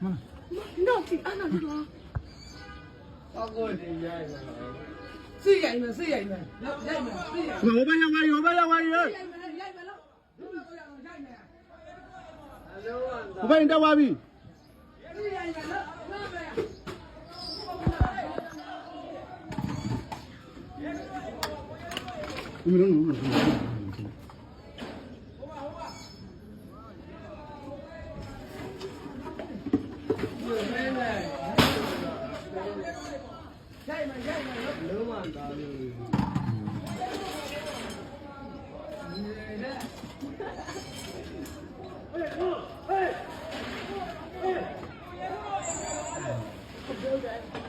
Mana? Nak si anak dulu. Aku ni jai mana? Si jai mana? Si jai mana? Jai mana? Kau bayar bayar, kau bayar bayar. Kau bayar dah wabi. Ini orang orang.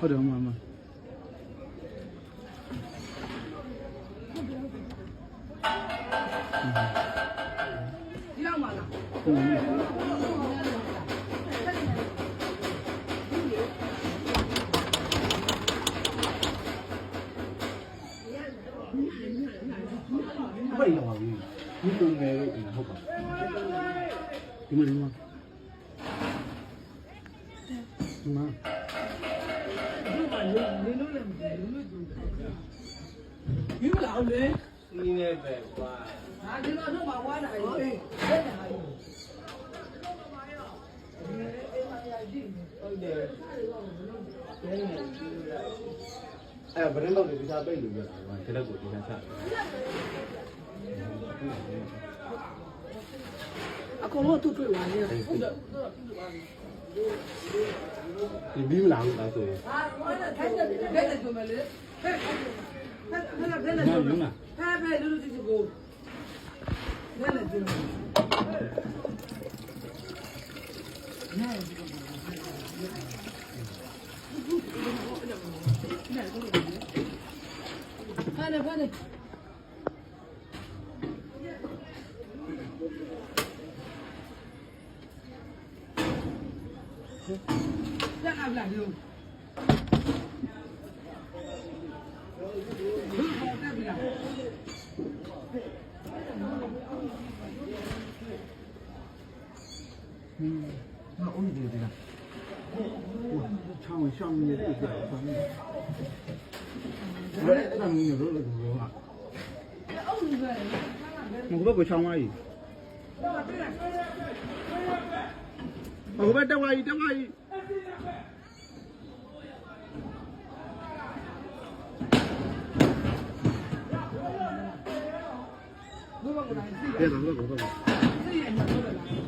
Hadi ama ama. Hadi ama ama. ပိတ်တော့ပါဘူးဒီလိုငယ်လို့အိမ်ဟုတ်ပါဘူးဒီမလေးမဒီမှာဒီမှာလေလေလို့လည်းလူလူကြည့်ဒီမလားလေနင်းနေပဲကွာဟာဒီလိုတော့မဝါနိုင်ဘူးအေးဟဲ့ဟာဟုတ်တယ်အဲ့ဗရင်တော့ဒီစားပိတ်လို့ရတာကွာဒီလက်ကိုဒီစားချ 啊，公路都最难的，控制，控制吧。你比难难做。啊，我那开车，开车做嘛嘞？开车。他他他他他他他 သူ့တွေ့လာနေဟုတ်တယ်ဒီပြီးမလားလို့ဆိုရင်ဟာဝါတာခိုင်းတယ်ဘယ်နဲ့ကြုံမလဲဟဲ့ဟဲ့ဟဲ့ဘယ်နဲ့ကြုံမလဲဟဲ့ဘယ်လူလူတီကိုဘယ်နဲ့ကြုံမလဲဖာနေဖာနေပြန် အပ်လာယူတက်ပြီလား 那我们这个，哇，唱的上面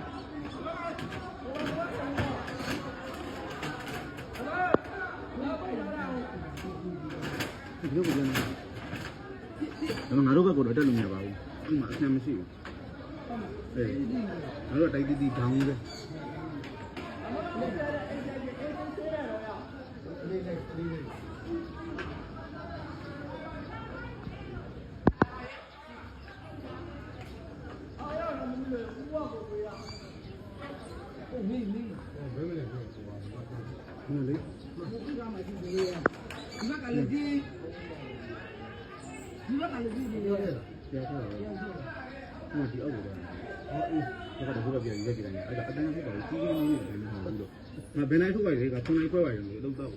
ဒီလိုပြန်နေတယ်ငါတို့ဘက်ကတော့တက်လို့မရပါဘူးအဲ့မှာအဆင်မရှိဘူးအေးငါတို့တိုက်တီးတီးခေါင်းပဲမင်းမင်းဟုတ်လေဘုရားမကြည့်ဘူးလေဒီကလည်းဒီ ဒီကလည်းဒီဒီလေပြောထားတာဟိုဒီအောက်ကိုအော်အေးဒါကတော့ဘုရားပြန်ရက်ကြည့်တယ်အဲ့ဒါအတန်းဖြစ်ပါဘူးကြီးကြီးလေးနဲ့လည်းမဟုတ်ဘူးလို့ငါဘယ်နိုင်ထုတ်ပါလဲက9နိုင်ခွဲပါရင်လို့တော့တော့